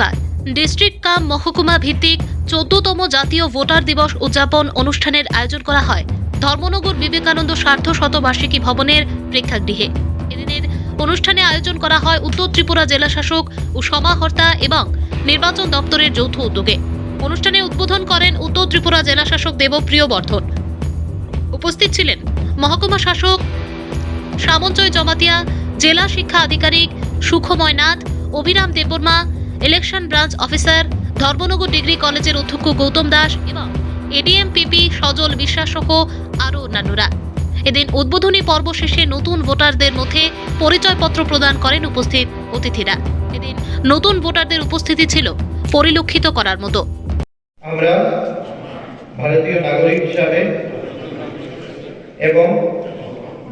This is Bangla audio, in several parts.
বৃহস্পতিবার ডিস্ট্রিক্ট কাম মহকুমা ভিত্তিক চোদ্দতম জাতীয় ভোটার দিবস উদযাপন অনুষ্ঠানের আয়োজন করা হয়। ধর্মনগর বিবেকানন্দ স্বার্থ শতবার্ষিকী ভবনের প্রেক্ষাগৃহে। এদিনের অনুষ্ঠানে আয়োজন করা হয় উত্তর ত্রিপুরা জেলা শাসক ও সমাহর্তা এবং নির্বাচন দপ্তরের যৌথ উদ্যোগে। অনুষ্ঠানে উদ্বোধন করেন উত্তর ত্রিপুরা জেলা শাসক দেবপ্রিয় বর্ধন। উপস্থিত ছিলেন মহকুমা শাসক শ্রামঞ্জয় জমাতিয়া, জেলা শিক্ষা আধিকারিক Sukhamay Nath, Abhiram Debbarma election branch officer, Dharmanagar degree কলেজের অধ্যক্ষ গৌতম দাস এবং এডিএম পিপি সজল বিশ্বাস সহ আরও অন্যান্যরা। এদিন উদ্বোধনী পর্ব শেষে নতুন ভোটারদের মধ্যে পরিচয়পত্র প্রদান করেন উপস্থিত অতিথিরা। এদিন নতুন ভোটারদের উপস্থিতি ছিল পরিলক্ষিত করার মতো। আমরা ভারতীয় নাগরিক হিসাবে এবং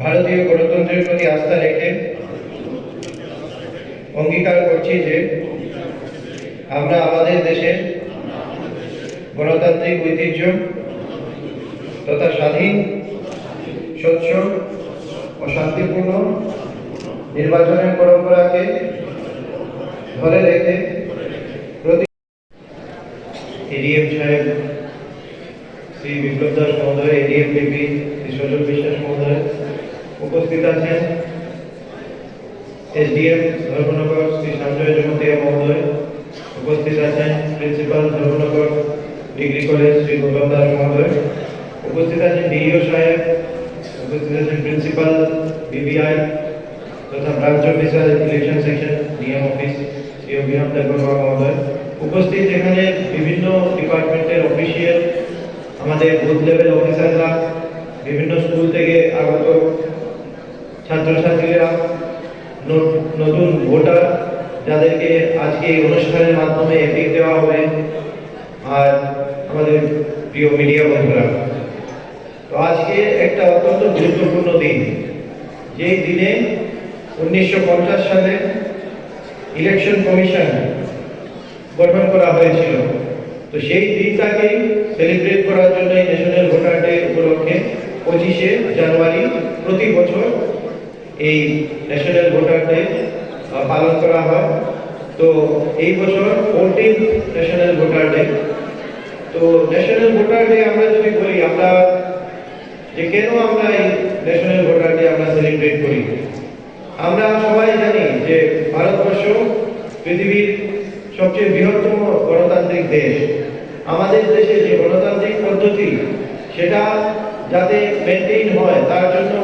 ভারতীয় গণতন্ত্রের প্রতি আস্থা রেখে অঙ্গীকার করছি যে আমরা আমাদের দেশের গণতান্ত্রিক ঐতিহ্য তথা স্বাধীন, স্বচ্ছ ও শান্তিপূর্ণ নির্বাচনের পরম্পরাকে ধরে রেখে এডিএম সাহেব, শ্রী বিপ্লব দাস মহোদয়, এডিএম পিপি শ্রী সজল বিশ্বাস মহোদয় উপস্থিত আছেন। এসডিএম ধর্মনগর শ্রী সঞ্জয় জমতিয়া মহোদয় উপস্থিত আছেন principal Dharmanagar degree college, Shri Gautam Das মহোদয় উপস্থিত আছেন ডিইও সাহেব, উপস্থিত আছেন প্রিন্সিপাল, বিবিআই, তথা branch officer, election section, DM office, Shri Abhiram Debbarma মহোদয় উপস্থিত এখানে বিভিন্ন ডিপার্টমেন্টের অফিসিয়াল, আমাদের বুথ লেভেল অফিসাররা, বিভিন্ন স্কুল থেকে আগত ছাত্রছাত্রীরা নতুন ভোটার যাদেরকে আজকে এই অনুষ্ঠানের মাধ্যমে এপিক দেওয়া হবে। আর আমাদের প্রিয় মিডিয়া বন্ধুরা। তো আজকে একটা অত্যন্ত গুরুত্বপূর্ণ দিন। যেই দিনে উনিশশো পঞ্চাশ সালে ইলেকশন কমিশন গঠন করা হয়েছিল। তো সেই দিনটাকেই সেলিব্রেট করার জন্য ন্যাশনাল ভোটার ডে উপলক্ষে পঁচিশে জানুয়ারি প্রতি বছর এই ন্যাশনাল ভোটার ডে পালন করা হয়। তো এই বছর ফোরটিন ন্যাশনাল ভোটার ডে তো ন্যাশনাল ভোটার ডে আমরা যদি বলি আমরা যে কেন আমরা এই ন্যাশনাল ভোটার ডে আমরা সেলিব্রেট করি? আমরা সবাই জানি যে ভারতবর্ষ পৃথিবীর সবচেয়ে বৃহত্তম গণতান্ত্রিক দেশ। আমাদের দেশে যে গণতান্ত্রিক পদ্ধতি, সেটা যাতে মেনটেন হয়, তার জন্য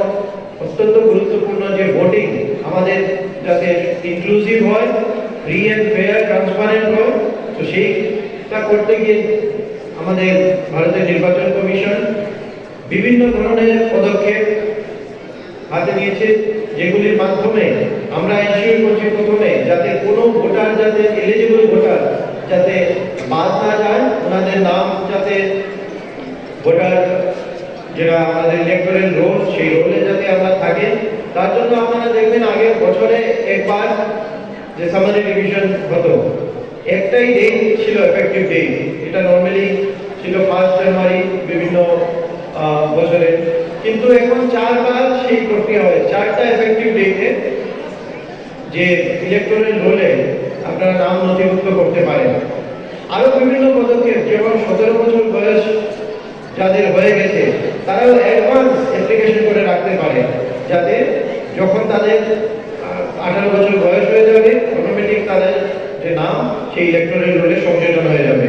অত্যন্ত গুরুত্বপূর্ণ যে ভোটিং আমাদের যাতে ইনক্লুসিভ হয় ফ্রি অ্যান্ড ফেয়ার ট্রান্সপারেন্ট হয়, তো সেইটা করতে গিয়ে আমাদের ভারতের নির্বাচন কমিশন বিভিন্ন ধরনের পদক্ষেপ হাতে নিয়েছে, যেগুলির মাধ্যমে আমরা এনশিওর করছি প্রথমে যাতে কোনো ভোটার যাতে এলিজিবল ভোটার যাতে বাদ না যায়, ওনাদের নাম যাতে ভোটার যেটা আমাদের ইলেকটোরাল রোল সেই রোলে যাতে আমরা থাকি। তার জন্য আপনারা দেখবেন আগে বছরে একবার যে সামারি রিভিশন হতো। একটাই ডেট ছিল এফেক্টিভ ডেট এটা নর্মালি ছিল ফার্স্ট জানুয়ারি বিভিন্ন বছরে। কিন্তু এখন চারবার সেই প্রক্রিয়া হয় চারটা এফেক্টিভ ডেটে যে ইলেকট্রনিক রোলে আপনারা নাম নথিভুক্ত করতে পারেন। আরও বিভিন্ন পদক্ষেপ, যেমন সতেরো বছর বয়স যাদের হয়ে গেছে, তারাও অ্যাডভান্স অ্যাপ্লিকেশন করে রাখতে পারে। যাতে যখন তাদের আঠারো বছর বয়স হয়ে যাবে অটোমেটিক তাদের যে নাম সেই ইলেকট্রনের রোলে সংযোজন হয়ে যাবে।